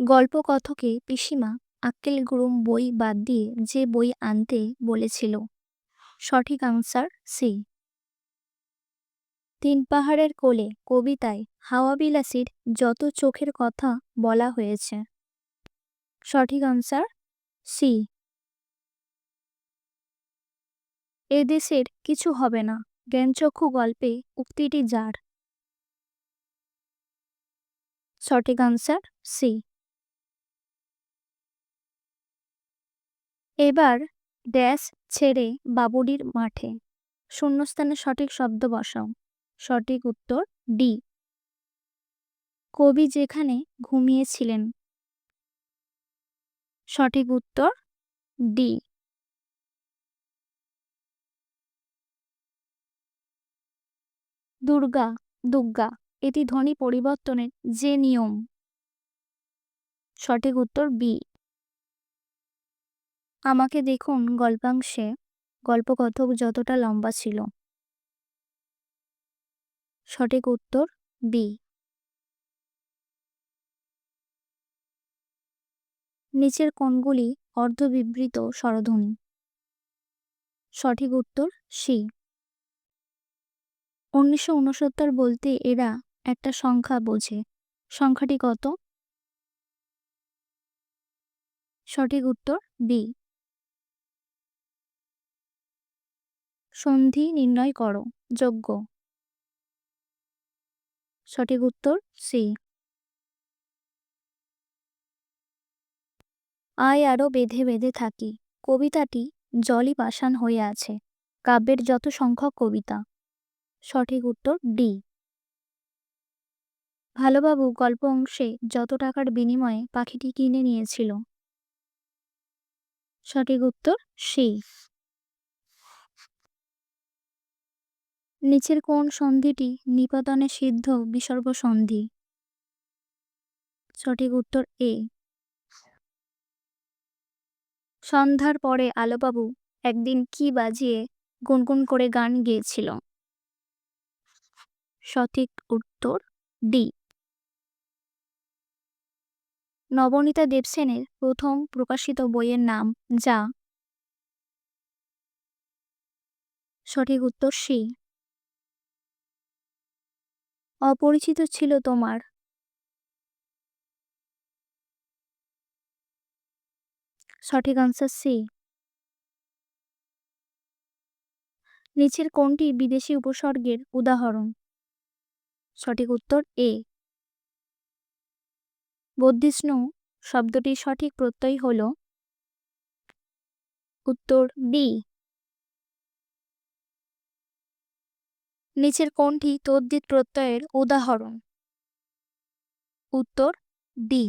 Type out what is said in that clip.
গল্পকথকে পিসিমা আক্কেল গুড়ুম বই বাদ দিয়ে যে বই আনতে বলেছিল। সঠিক আনসার সি। তিন পাহাড়ের কোলে কবিতায় হাওয়া বিলাসীর যত চোখের কথা বলা হয়েছে। সঠিক আনসার সি। এদেশের কিছু হবে না, জ্ঞানচক্ষু গল্পে উক্তিটি যার। সঠিক আনসার সি। এবার ড্যাশ ছেড়ে বাবুডির মাঠে। শূন্যস্থানে সঠিক শব্দ বসাও। সঠিক উত্তর ডি। কবি যেখানে ঘুমিয়েছিলেন। সঠিক উত্তর ডি। দুর্গা দুর্গা এটি ধ্বনি পরিবর্তনের যে নিয়ম। সঠিক উত্তর বি। আমাকে দেখুন গল্পাংশে গল্পকথক যতটা লম্বা ছিল। সঠিক উত্তর, বি। নিচের কোনগুলি অর্ধবিবৃত স্বরধ্বনি। সঠিক উত্তর, সি। উনিশশো উনসত্তর বলতে এরা একটা সংখ্যা বোঝে। সংখ্যাটি কত? সঠিক উত্তর, বি। সন্ধি নির্ণয় করো, যোগ্য। সঠিক উত্তর, সি। আয় আরও বেঁধে বেঁধে থাকি, কবিতাটি জলই পাষাণ হয়ে আছে, কাব্যের যত সংখ্যক কবিতা। সঠিক উত্তর, ডি। ভালোবাবু গল্প অংশে যত টাকার বিনিময়ে পাখিটি কিনে নিয়েছিল। সঠিক উত্তর, সি। নিচের কোন সন্ধিটি নিপাতনে সিদ্ধ বিসর্গ সন্ধি? সঠিক উত্তর এ। সন্ধ্যার পরে আলোবাবু একদিন কি বাজিয়ে গুনগুন করে গান গেয়েছিল? সঠিক উত্তর ডি। নবনীতা দেবসেনের প্রথম প্রকাশিত বইয়ের নাম যা। সঠিক উত্তর সি। অপরিচিত ছিল তোমার? সঠিক আনসার সি নিচের কোনটি বিদেশি উপসর্গের উদাহরণ? সঠিক উত্তর এ বদ্ধিষ্ণু শব্দটির সঠিক প্রত্যয় হল উত্তর বি নিচের কোনটি তদ্বিত প্রত্যয়ের উদাহরণ। উত্তর ডি।